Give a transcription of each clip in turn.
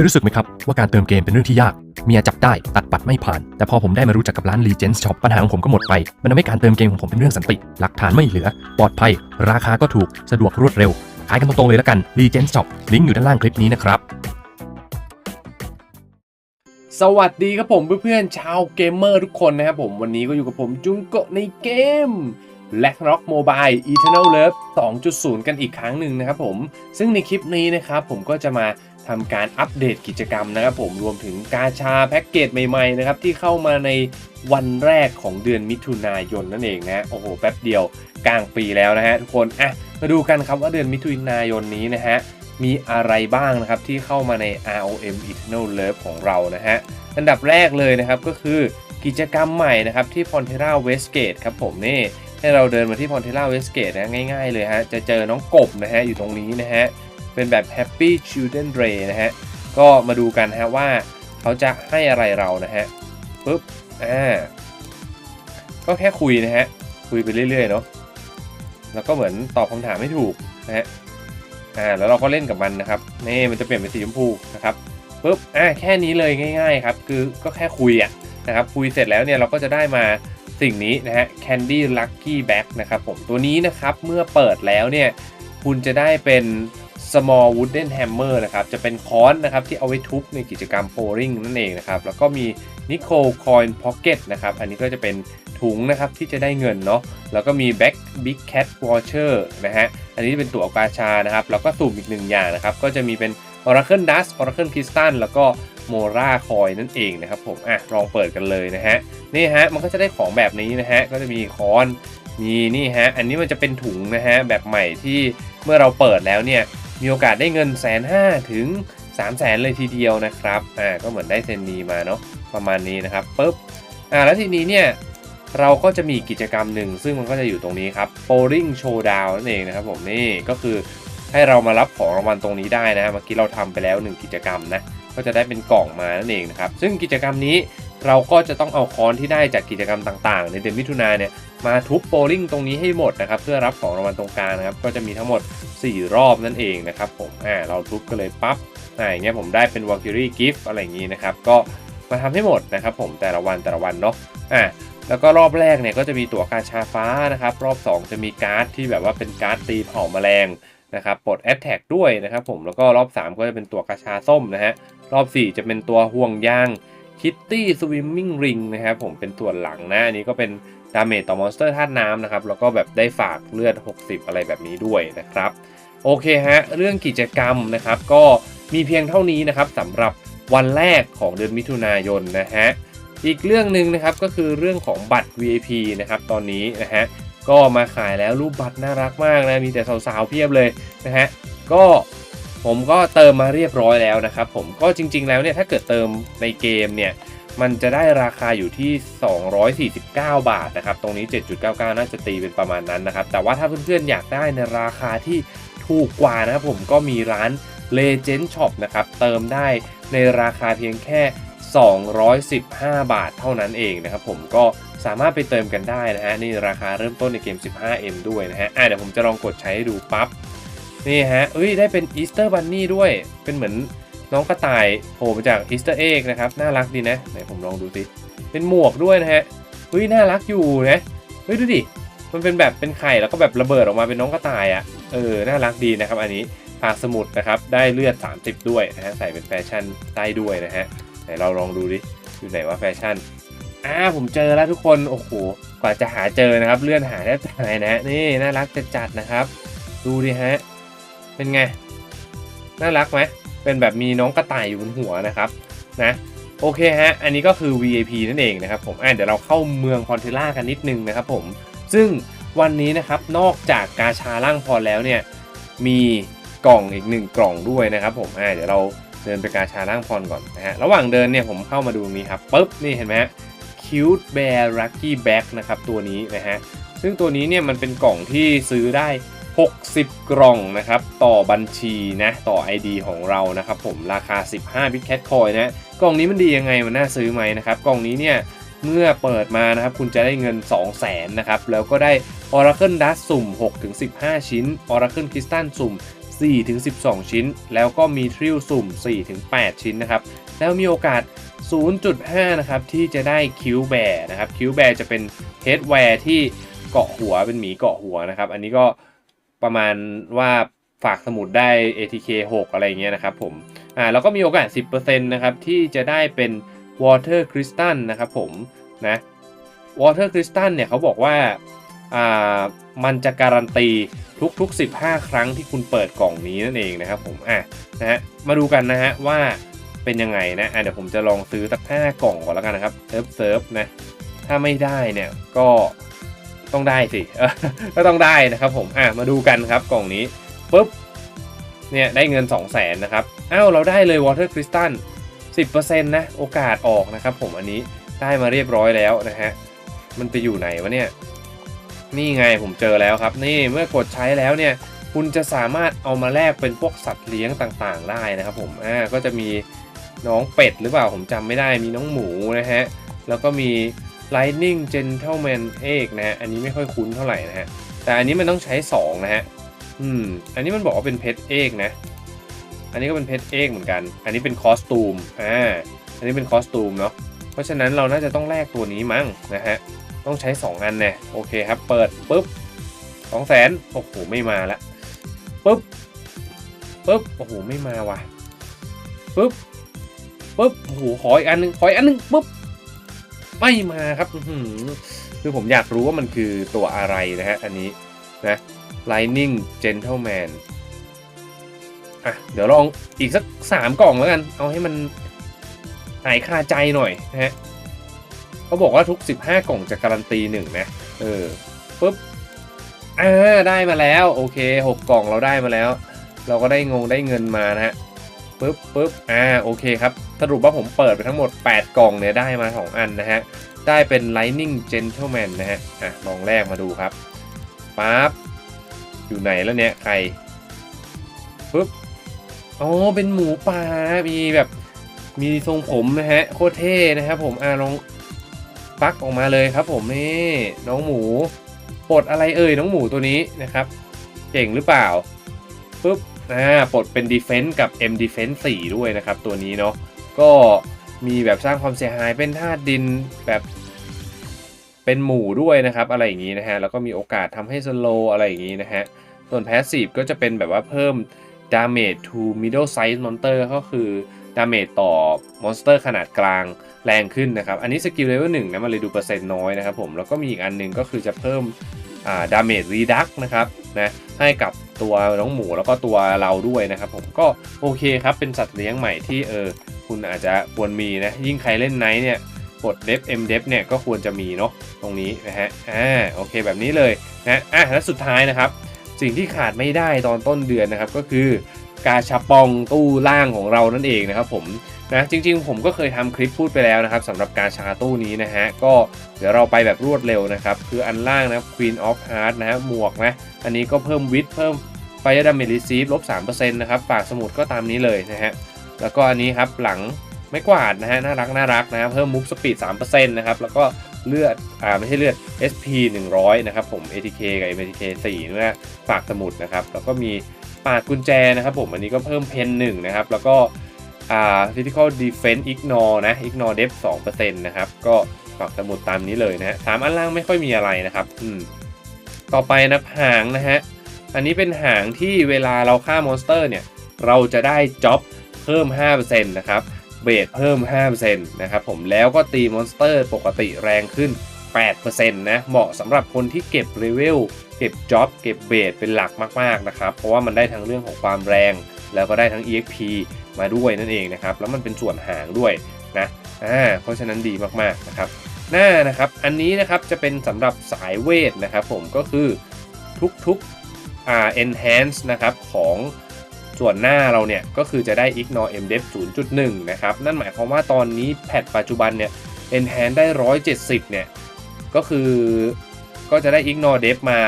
ยรู้สึกไหมครับ ว่าการเติมเกมเป็นเรื่องที่ยาก เมียจับได้ตัดปัดไม่ผ่าน แต่พอผมได้มารู้จักกับร้าน Legends Shop ปัญหาของผมก็หมดไป มันทำให้การเติมเกมของผมเป็นเรื่องสันติ หลักฐานไม่เหลือ ปลอดภัย ราคาก็ถูกสะดวกรวดเร็ว ขายกันตรงๆเลยและกัน Legends Shop ลิงก์อยู่ด้านล่างคลิปนี้นะครับสวัสดีครับผมเพื่อนๆชาวเกมเมอร์ทุกคนนะครับผมวันนี้ก็อยู่กับผมจุงโกในเกม l a c k Rock Mobile Eternal Love 2.0 กันอีกครั้งหนึ่งนะครับผมซึ่งในคลิปนี้นะครับผมก็จะมา ทำการอัปเดตกิจกรรมนะครับผมรวมถึงกาชาแพ็กเกจใหม่ๆนะครับที่เข้ามาในวันแรกของเดือนมิถุนายนนั่นเองนะโอ้โหแป๊บเดียวกลางปีแล้วนะฮะทุกคนอะมาดูกันครับว่าเดือนมิถุนายนนี้นะฮะมีอะไรบ้างนะครับที่เข้ามาใน ROM Eternal Love ของเรานะฮะอันดับแรกเลยนะครับก็คือกิจกรรมใหม่นะครับที่ Pontera Westgate ครับผมนี่ให้เราเดินมาที่ Pontera Westgate นะง่ายๆเลยฮะจะเจอน้องกบนะฮะอยู่ตรงนี้นะฮะ เป็นแบบ Happy Children Day นะฮะ ก็มาดูกันฮะว่าเขาจะให้อะไรเรานะฮะปุ๊บ อ่า ก็แค่คุยนะฮะ คุยไปเรื่อยๆเนาะ แล้วก็เหมือนตอบคำถามไม่ถูกนะฮะ อ่า แล้วเราก็เล่นกับมันนะครับ นี่มันจะเปลี่ยนเป็นสีชมพูนะครับปุ๊บ อ่า แค่นี้เลยง่าย ๆ ครับ คือก็แค่คุยอะนะครับ คุยเสร็จแล้วเนี่ยเราก็จะได้มาสิ่งนี้นะฮะ Candy Lucky Bag นะครับผม ตัวนี้นะครับ เมื่อเปิดแล้วเนี่ย คุณจะได้เป็น small wooden hammer นะครับ จะเป็นค้อนนะครับที่เอาไว้ทุบในกิจกรรม pouring นั่นเองนะครับ แล้วก็มี Nickel Coin Pocket นะครับ อันนี้ก็จะเป็นถุงนะครับที่จะได้เงินเนาะ แล้วก็มี Back Big Cat Watcher นะฮะ อันนี้เป็นตัวกาชานะครับ แล้วก็สุ่มอีกหนึ่งอย่างนะครับ ก็จะมีเป็น Oracle Dust Oracle Crystal แล้วก็ Mora Coin นั่นเองนะครับผม อะ ลองเปิดกันเลยนะฮะ นี่ฮะ มันก็จะได้ของแบบนี้นะฮะ ก็จะมีคอน มีนี่ฮะ อันนี้มันจะเป็นถุงนะฮะ แบบใหม่ที่เมื่อเราเปิดแล้วเนี่ย มีโอกาสได้เงินแสนห้าถึง3 0 0แสนเลยทีเดียวนะครับอ่าก็เหมือนได้เซนนีมาเนาะประมาณนี้นะครับปุ๊บอ่าแล้วทีนี้เนี่ยเราก็จะมีกิจกรรมหนึ่ง ซึ่งมันก็จะอยู่ตรงนี้ครับ Bowling Showdown นั่นเองนะครับผมนี่ก็คือให้เรามารับของรางวัลตรงนี้ได้นะเมื่อกี้เราทำไปแล้ว 1 กิจกรรมนะก็จะได้เป็นกล่องมานั่นเองนะครับซึ่งกิจกรรมนี้ เราก็จะต้องเอาค้อนที่ได้จากกิจกรรมต่างๆ ในเดือนมิถุนาเนี่ยมาทุบโบลิ่งตรงนี้ให้หมดนะครับเพื่อรับของรางวัลตรงกลางนะครับก็จะมีทั้งหมด 4 รอบนั่นเองนะครับผมอ่าเราทุบกันเลยปั๊บอ่าอย่างเงี้ยผมได้เป็น Valkyrie Gift อะไรอย่างงี้นะครับก็มาทำให้หมดนะครับผมแต่ละวันแต่ละวันเนาะอ่าแล้วก็รอบแรกเนี่ยก็จะมีตั๋วกาชาฟ้านะครับรอบ 2 จะมีการ์ดที่แบบว่าเป็นการ์ดตีเผาแมลงนะครับปลดแอตแทกด้วยนะครับผมแล้วก็รอบ 3 ก็จะเป็นตัวกระชาส้มนะฮะรอบ 4 จะเป็นตัวห่วงยาง คิตตี้สวิมมิ่งริงนะครับผมเป็นส่วนหลังนะอันนี้ก็เป็นดาเมจต่อมอนสเตอร์ธาตุน้ำนะครับ แล้วก็แบบได้ฝากเลือด 60 อะไรแบบนี้ด้วยนะครับ โอเคฮะ เรื่องกิจกรรมนะครับ ก็มีเพียงเท่านี้นะครับสำหรับวันแรกของเดือนมิถุนายนนะฮะ อีกเรื่องหนึ่งนะครับก็คือเรื่องของบัตร VIP นะครับตอนนี้นะฮะ ก็มาขายแล้วรูปบัตรน่ารักมากนะ มีแต่สาวๆเพียบเลยนะฮะ ก็ ผมก็เติมมาเรียบร้อยแล้วนะครับผมก็จริง ๆ แล้วเนี่ยถ้าเกิดเติมในเกมเนี่ยมันจะได้ราคาอยู่ที่ 249 บาทนะครับ ตรงนี้ 7.99 น่าจะตีเป็นประมาณนั้นนะครับ แต่ว่าถ้าเพื่อนๆ อยากได้ในราคาที่ถูกกว่านะครับผมก็มีร้าน Legend Shop นะครับ เติมได้ในราคาเพียงแค่ 215 บาทเท่านั้นเองนะครับผมก็สามารถไปเติมกันได้นะฮะนี่ราคาเริ่มต้นในเกม 15M ด้วยนะฮะอะเดี๋ยวผมจะลองกดใช้ให้ดูปั๊บ นี่ฮะเอ้ยได้เป็นอีสเตอร์บันนี่ด้วย เป็นเหมือนน้องกระต่ายโผล่มาจากอีสเตอร์เอ็กนะครับ น่ารักดีนะ ไหนผมลองดูสิ เป็นหมวกด้วยนะฮะเฮ้ยน่ารักอยู่นะ เฮ้ยดูดิ มันเป็นแบบเป็นไข่แล้วก็แบบระเบิดออกมาเป็นน้องกระต่ายอะ่ะ เออ น่ารักดีนะครับ อันนี้ผากสมุดนะครับ ได้เลือด 30 ด้วยนะฮะ ใส่เป็นแฟชั่นได้ด้วยนะฮะ ไหนเราลองดูดิ อยู่ไหนว่าแฟชั่น อ่า ผมเจอแล้วทุกคน โอ้โห กว่าจะหาเจอนะครับ เลื่อนหาแทบตายนะ นี่น่ารักจัดจัดๆนะครับ ดูดิฮะ เป็นไง น่ารักไหมเป็นแบบมีน้องกระต่ายอยู่บนหัวนะครับนะโอเคฮะ อันนี้ก็คือ VIP นั่นเองนะครับผมอ่าเดี๋ยวเราเข้าเมืองพอนเทล่ากันนิดนึงนะครับผม ซึ่งวันนี้นะครับนอกจากกาชาล่างพรแล้วเนี่ยมีกล่องอีกหนึ่งกล่องด้วยนะครับผมอ่าเดี๋ยวเราเดินไปกาชาล่างพรก่อนนะฮะ ระหว่างเดินเนี่ยผมเข้ามาดูนี้ครับปุ๊บนี่เห็นไหมฮะ Cute Bear Lucky Bag นะครับตัวนี้นะฮะ ซึ่งตัวนี้เนี่ยมันเป็นกล่องที่ซื้อได้ 60 กล่องนะครับ ต่อบัญชีนะต่อ ID ของเรานะครับผมราคา 15 Big Cat Coin นะกล่องนี้มันดียังไงมันน่าซื้อไหมนะครับกล่องนี้เนี่ยเมื่อเปิดมานะครับคุณจะได้เงิน 2 0 0 0 0นนะครับแล้วก็ได้ Oracle Dust สุ่ม 6-15 ชิ้น Oracle Crystal สุ่ม 4-12 ชิ้น แล้วก็มีทริลสุ่ม 4-8 ชิ้นนะครับแล้วมีโอกาส 0.5 นะครับที่จะได้คิวแบร์นะครับคิวแบร์จะเป็นเฮดแวร์ที่เกาะหัวเป็นหมีเกาะหัวนะครับอันนี้ก็ ประมาณว่าฝากสมุดได้ ATK 6 อะไรเงี้ยนะครับผมอ่าแล้วก็มีโอกาส 10%นะครับที่จะได้เป็น Water Crystal นะครับผมนะ Water Crystal เนี่ยเขาบอกว่าอ่ามันจะการันตีทุกๆ 15 ครั้งที่คุณเปิดกล่องนี้นั่นเองนะครับผมอะนะฮะมาดูกันนะฮะว่าเป็นยังไงนะอะเดี๋ยวผมจะลองซื้อสัก5กล่องก่อนแล้วกันนะครับเซิร์ฟเซิร์ฟนะถ้าไม่ได้เนี่ยก็ ต้องได้สิก็ต้องได้นะครับผมอะมาดูกันครับกล่องนี้ปุ๊บเนี่ยได้เงิน 2 0 0 0 0นนะครับอ้าวเราได้เลย Water Crystal 10%นะโอกาสออกนะครับผมอันนี้ได้มาเรียบร้อยแล้วนะฮะมันไปอยู่ไหนวะเนี่ยนี่ไงผมเจอแล้วครับ นี่เมื่อกดใช้แล้วเนี่ยคุณจะสามารถเอามาแลกเป็นพวกสัตว์เลี้ยงต่างๆ ได้นะครับผมอ่าก็จะมีน้องเป็ดหรือเปล่าผมจำไม่ได้มีน้องหมูนะฮะแล้วก็มี Lightning Gentleman Egg นะฮะ อันนี้ไม่ค่อยคุ้นเท่าไหร่นะฮะ แต่อันนี้มันต้องใช้ 2 นะฮะ อืม อันนี้มันบอกว่าเป็นเพชรเอกนะ อันนี้ก็เป็นเพชรเอกเหมือนกัน อันนี้เป็นคอสตูม อ่า อันนี้เป็นคอสตูมเนาะ เพราะฉะนั้นเราน่าจะต้องแลกตัวนี้มั้งนะฮะ ต้องใช้ 2 อันเนี่ยโอเคครับ เปิดปุ๊บสองแสนโอ้โห ไม่มาละปุ๊บปุ๊บ โอ้โห ไม่มาว่ะปุ๊บปุ๊บ โอ้โห ขออีกอันหนึง ขออีกอันหนึงปุ๊บ ไม่มาครับคือผมอยากรู้ว่ามันคือตัวอะไรนะฮะ อันนี้นะ Lightning Gentleman อะ เดี๋ยวลองอีกสักสามกล่องแล้วกัน เอาให้มันหายคาใจหน่อยนะฮะเขาบอกว่าทุก 15 กล่องจะการันตีหนึ่งนะ เออปุ๊บอ่าได้มาแล้ว โอเค 6 กล่องเราได้มาแล้ว เราก็ได้งงได้เงินมานะฮะ ปุ๊บปุ๊บอ่าโอเคครับ สรุปว่าผมเปิดไปทั้งหมด 8 กล่องเนี่ยได้มา 2 อันนะฮะ ได้เป็น Lightning Gentleman นะฮะ อะลองแรกมาดูครับปั๊บอยู่ไหนแล้วเนี่ยใครปุ๊บอ๋อเป็นหมูป่ามีแบบมีทรงผมนะฮะ โคตรเท่นะครับผมอ่าลองฟักออกมาเลยครับผมนี่น้องหมูปลดอะไรเอ่ยน้องหมูตัวนี้นะครับ เก่งหรือเปล่าปุ๊บ อ่าปลดเป็น Defense กับ M Defense 4 ด้วยนะครับ ตัวนี้เนาะก็มีแบบสร้างความเสียหายเป็นธาตุดินแบบเป็นหมู่ด้วยนะครับ อะไรอย่างนี้นะฮะแล้วก็มีโอกาสทำให้สโลอะไรอย่างนี้นะฮะส่วน Passive ก็จะเป็นแบบว่าเพิ่ม Damage to Middle Size Monster ก็คือ Damage ต่อมอนสเตอร์ขนาดกลางแรงขึ้นนะครับ อันนี้สกิลเลเวลหนึ่งนะมันเลยดูเปอร์เซ็นต์น้อยนะครับผมแล้วก็มีอีกอันหนึ่งก็คือจะเพิ่มดาเมจรีดักนะครับนะให้กับ ตัวน้องหมูแล้วก็ตัวเราด้วยนะครับผมก็โอเคครับเป็นสัตว์เลี้ยงใหม่ที่เออคุณอาจจะควรมีนะยิ่งใครเล่นไนท์เนี่ยกดเดฟเอ็มเดฟเนี่ยก็ควรจะมีเนาะตรงนี้นะฮะอ่าโอเคแบบนี้เลยนะอะและสุดท้ายนะครับสิ่งที่ขาดไม่ได้ตอนต้นเดือนนะครับก็คือกาชาปองตู้ล่างของเรานั่นเองนะครับผมนะจริงๆ ผมก็เคยทำคลิปพูดไปแล้วนะครับสำหรับการชาตู้นี้นะฮะก็เดี๋ยวเราไปแบบรวดเร็วนะครับ คืออันล่างนะ Queen of Heart นะฮะหมวกนะ อันนี้ก็เพิ่มวิทเพิ่ม ไฟดัมเมจรีซีฟลบ3%นะครับฝากสมุดก็ตามนี้เลยนะฮะแล้วก็อันนี้ครับหลังไม่กวาดนะฮะน่ารักน่ารักนะเพิ่มมูฟสปีด3%นะครับแล้วก็เลือดอ่าไม่ใช่เลือด SP 100 นะครับผม ATK กับ MTK 4นะฝากสมุดนะครับแล้วก็มีปากกุญแจนะครับผมอันนี้ก็เพิ่มเพนหนึ่งนะครับแล้วก็อ่า physical defense ignore นะ ignore depth 2%นะครับก็ฝากสมุดตามนี้เลยนะฮะสามอันล่างไม่ค่อยมีอะไรนะครับอืมต่อไปนะหางนะฮะ อันนี้เป็นหางที่เวลาเราฆ่ามอนสเตอร์เนี่ย เราจะได้จ็อบเพิ่ม 5%นะครับเบสเพิ่ม 5%นะครับผมแล้วก็ตีมอนสเตอร์ปกติแรงขึ้น 8%นะเหมาะสำหรับคนที่เก็บเลเวลเก็บจ็อบเก็บเบสเป็นหลักมากๆนะครับเพราะว่ามันได้ทั้งเรื่องของความแรง แล้วก็ได้ทั้ง EXP มาด้วยนั่นเองนะครับแล้วมันเป็นส่วนหางด้วยนะอ่าเพราะฉะนั้นดีมากๆนะครับหน้านะครับอันนี้นะครับจะเป็นสำหรับสายเวทนะครับผมก็คือทุกๆ enhance นะครับของส่วนหน้าเราเนี่ยก็คือจะได้ ignore mdef 0.1 นะครับ นั่นหมายความว่าตอนนี้แพทปัจจุบันเนี่ย enhance ได้ 170 เนี่ย ก็คือก็จะได้ ignore def มา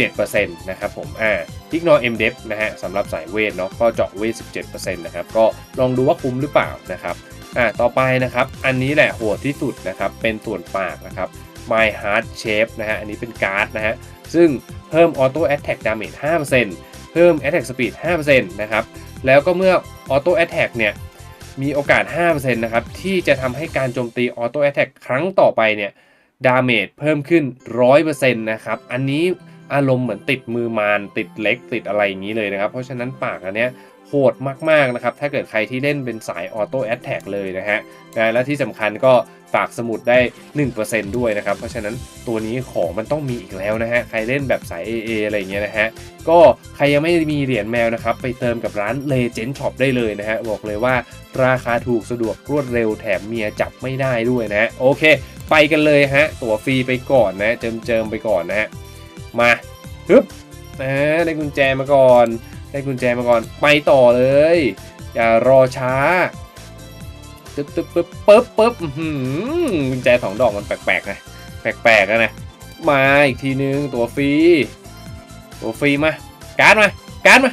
17%นะครับผม อ่า ignore mdef นะฮะสำหรับสายเวทเนาะก็เจาะเวท 17%นะครับ ก็ลองดูว่าคุ้มหรือเปล่านะครับ อ่า ต่อไปนะครับ อันนี้แหละโหดที่สุดนะครับ เป็นส่วนปากนะครับ My Heart Shape นะฮะ อันนี้เป็นการ์ดนะฮะ ซึ่งเพิ่ม Auto Attack Damage 5%เพิ่ม Attack Speed 5%นะครับ แล้วก็เมื่อ Auto Attack เนี่ย มีโอกาส 5%นะครับ ที่จะทำให้การโจมตี Auto Attack ครั้งต่อไปเนี่ย ดาเมจเพิ่มขึ้น 100%นะครับ อันนี้อารมณ์เหมือนติดมือมารติดเล็กติดอะไรอย่างนี้เลยนะครับ เพราะฉะนั้นปากอันเนี้ยโหดมากๆนะครับ ถ้าเกิดใครที่เล่นเป็นสายออโต้แอตแทกเลยนะฮะนะและที่สำคัญก็ ฝากสมุดได้ 1%ด้วยนะครับ เพราะฉะนั้นตัวนี้ของมันต้องมีอีกแล้วนะฮะ ใครเล่นแบบสาย AA อะไรอย่างเงี้ยนะฮะ ก็ใครยังไม่มีเหรียญแมวนะครับ ไปเติมกับร้าน Legend Shop ได้เลยนะฮะ บอกเลยว่าราคาถูกสะดวกรวดเร็วแถมเมียจับไม่ได้ด้วยนะ โอเค ไปกันเลยฮะ ตั๋วฟรีไปก่อนนะ เจิมเจิมไปก่อนนะฮะ มาฮึบนะได้กุญแจมาก่อน ได้กุญแจมาก่อน ไปต่อเลย อย่ารอช้า ตึ๊บตึ๊บปึ๊บปึ๊บปึ๊บหือกุญแจสองดอกมันแปลกๆนะแปลกๆนะนะมาอีกทีนึงตัวฟรีตัวฟรีมาการ์ดมาการ์ดมา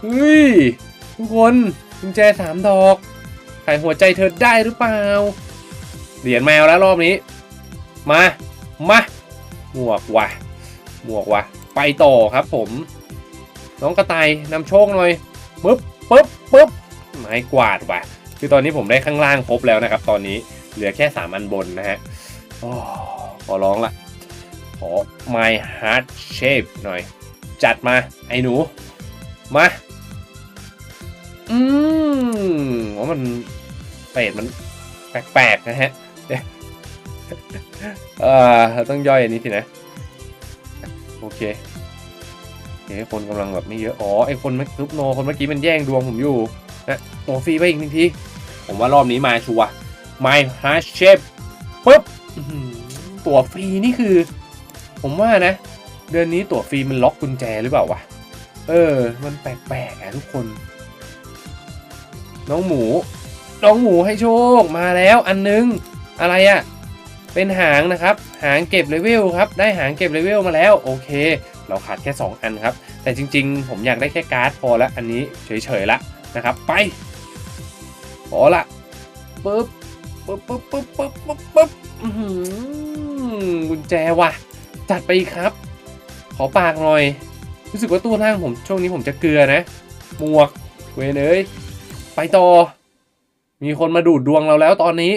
เฮ้ยทุกคนกุญแจสามดอกไขหัวใจเธอได้หรือเปล่าเหรียญแมวแล้วรอบนี้ มามาหมวกว่ะหมวกว่ะไปต่อครับผม น้องกระต่ายนำโชคหน่อยปึ๊บปึ๊บปึ๊บไม้กวาดว่ะ คือตอนนี้ผมได้ข้างล่างครบแล้วนะครับ ตอนนี้เหลือแค่3อันบนนะฮะอขอร้องละขอ my heart shape หน่อย จัดมาไอ้หนู มา อืมว่ามันเป็ดมันแปลกๆนะฮะเออเราต้องย่อยอันนี้สินะ โอเคโอเคคนกำลังแบบไม่เยอะ อ๋อ ไอคนเมื่อซุปโนคนเมื่อกี้มันแย่งดวงผมอยู่นะตัวฟรีไปอีกหนึ่งที ผมว่ารอบนี้มาชัวร์ My Heart Shape ปุ๊บตัวฟรีนี่คือ ผมว่านะ เดือนนี้ตัวฟรีมันล็อกกุญแจหรือเปล่าวะเออ มันแปลกๆอะทุกคน น้องหมู น้องหมูให้โชคมาแล้วอันนึง อะไรอะเป็นหางนะครับ หางเก็บเลเวลครับ ได้หางเก็บเลเวลมาแล้วโอเค เราขาดแค่ 2 อันครับ แต่จริง ๆ ผมอยากได้แค่การ์ดพอแล้วอันนี้เฉยๆละนะครับ ไป พอละปึ๊บปึ๊บปึ๊บปึ๊บปึ๊บปึ๊บปึ๊บกุญแจว่ะ จัดไปครับ ขอปากหน่อย รู้สึกว่าตู้ล่างผมช่วงนี้ผมจะเกลือนะหมวกเวนเอ้ยไปต่อ มีคนมาดูดดวงเราแล้วตอนนี้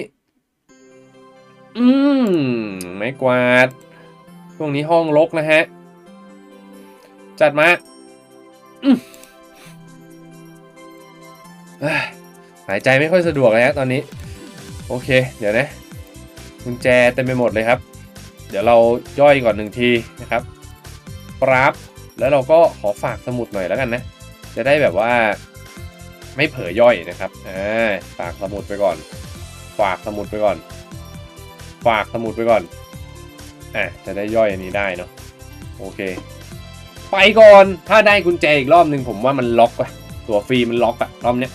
อืมไม่กวาด ช่วงนี้ห้องรกนะฮะ จัดมาอืมอ หายใจไม่ค่อยสะดวกเลยฮะตอนนี้ โอเค เดี๋ยวนะกุญแจเต็มไปหมดเลยครับ เดี๋ยวเราย่อยก่อนหนึ่งทีนะครับปรับแล้วเราก็ขอฝากสมุดหน่อยแล้วกันนะ จะได้แบบว่าไม่เผลอย่อยนะครับอ่าฝากสมุดไปก่อน ฝากสมุดไปก่อน ฝากสมุดไปก่อนอะจะได้ย่อยอันนี้ได้เนาะโอเค ไปก่อนถ้าได้กุญแจอีกรอบหนึ่งผมว่ามันล็อกว่ะตัวฟรีมันล็อกอะรอบเนี้ย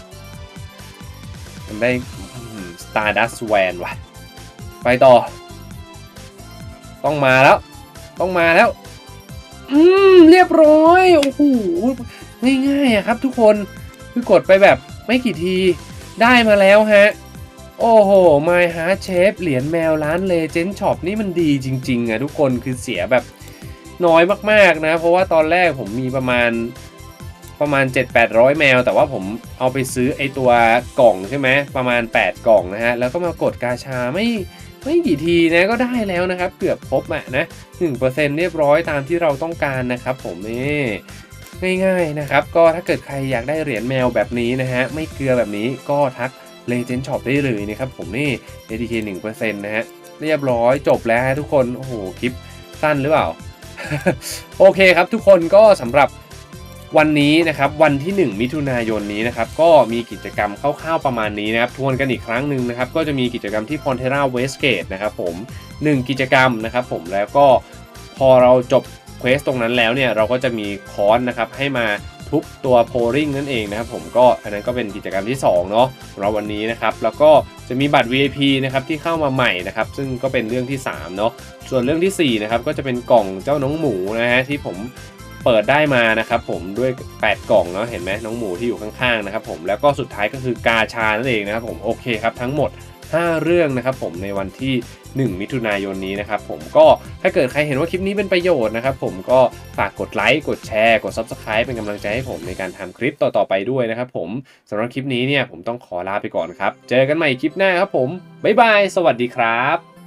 มันได้ Stardust Van ว่ะ ไปต่อ ต้องมาแล้ว ต้องมาแล้ว อืม เรียบร้อย โอ้โห ง่ายๆอะครับทุกคน คือกดไปแบบไม่กี่ที ได้มาแล้วฮะ โอ้โห My Heart Shape เหรียญแมวร้าน Legend Shop นี่มันดีจริง ๆอะทุกคน คือเสียแบบน้อยมากๆนะ เพราะว่าตอนแรกผมมีประมาณ ประมาณ 7-800 แมว แต่ว่าผมเอาไปซื้อไอตัวกล่องใช่ไหมประมาณ 8 กล่องนะฮะ แล้วก็มากดกาชาไม่ไม่กี่ทีนะก็ได้แล้วนะครับ เกือบครบอะนะ1%เรียบร้อยตามที่เราต้องการนะครับผมนี่ง่ายๆนะครับ ก็ถ้าเกิดใครอยากได้เหรียญแมวแบบนี้นะฮะ ไม่เกลือแบบนี้ก็ทัก Legend Shop ได้เลยนะครับผมนี่ ATK 1%นะฮะ เรียบร้อยจบแล้วทุกคน โอ้โห คลิปสั้นหรือเปล่า โอเคครับทุกคนก็สำหรับ วันนี้นะครับวันที่ 1 มิถุนายนนี้นะครับก็มีกิจกรรมคร่าวๆประมาณนี้นะครับทวนกันอีกครั้งหนึ่งนะครับก็จะมีกิจกรรมที่ Pontera Westgate นะครับผม 1 กิจกรรมนะครับผมแล้วก็พอเราจบเควสตรงนั้นแล้วเนี่ยเราก็จะมีคอร์สนะครับให้มาทุบตัวโพลิงนั่นเองนะครับผมก็อันนั้นก็เป็นกิจกรรมที่2เนาะของเราวันนี้นะครับแล้วก็จะมีบัตร VIP นะครับที่เข้ามาใหม่นะครับซึ่งก็เป็นเรื่องที่3เนาะส่วนเรื่องทีสี่4นะครับก็จะเป็นกล่องเจ้าน้องหมูนะฮะที่ผม เปิดได้มานะครับผมด้วย 8 กล่องเนาะเห็นไหมน้องหมูที่อยู่ข้างๆนะครับผมแล้วก็สุดท้ายก็คือกาชานั่นเองนะครับผมโอเคครับทั้งหมด 5 เรื่องนะครับผมในวันที่ 1 มิถุนายนนี้นะครับผมก็ถ้าเกิดใครเห็นว่าคลิปนี้เป็นประโยชน์นะครับผมก็ฝากกดไลค์กดแชร์ กด Subscribe เป็นกำลังใจให้ผมในการทำคลิปต่อๆไปด้วยนะครับผมสำหรับคลิปนี้เนี่ยผมต้องขอลาไปก่อนครับ เจอกันใหม่คลิปหน้าครับผมบ๊ายบายสวัสดีครับ